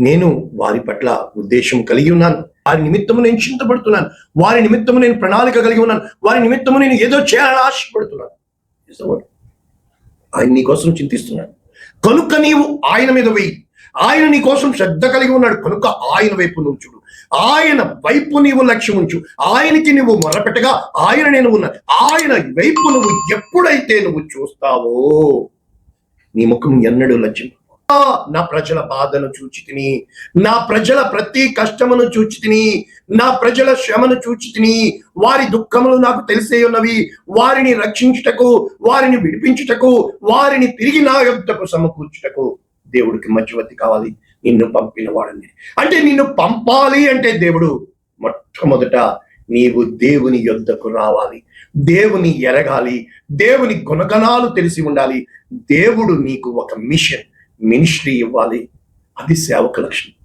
నేను వారి పట్ల ఉద్దేశం కలిగి ఉన్నాను. వారి నిమిత్తము నేను చింతపడుతున్నాను. వారి నిమిత్తము నేను ప్రణాళిక కలిగి ఉన్నాను. వారి నిమిత్తము నేను ఏదో చేయాలని ఆశపడుతున్నాను. ఆయన నీ కోసం చింతిస్తున్నాడు. కనుక నీవు ఆయన మీద వెయ్యి. ఆయన నీ కోసం శ్రద్ధ కలిగి ఉన్నాడు. కనుక ఆయన వైపు నువ్వు ఆయన వైపు నీవు లక్ష్యం ఉంచు. ఆయనకి నువ్వు మొరపెట్టగా ఆయన నేను ఉన్నా ఆయన వైపు నువ్వు ఎప్పుడైతే నువ్వు చూస్తావో నీ ముఖం ఎన్నడూ లక్ష్యం నా ప్రజల బాధను చూచి తిని నా ప్రజల ప్రతి కష్టమును చూచి తిని నా ప్రజల శ్రమను చూచి తిని వారి దుఃఖములు నాకు తెలిసే ఉన్నవి. వారిని రక్షించుటకు వారిని విడిపించుటకు వారిని తిరిగి నా యొద్దకు సమకూర్చుటకు దేవుడికి మధ్యవర్తి కావాలి. నిన్ను పంపిన వాడని. అంటే నిన్ను పంపాలి అంటే దేవుడు మొట్టమొదట నీవు దేవుని యొద్దకు రావాలి. దేవుని ఎరగాలి. దేవుని గుణగణాలు తెలిసి ఉండాలి. దేవుడు నీకు ఒక మిషన్. మినిస్ట్రీ ఇవ్వాలి. అది సేవక లక్షణం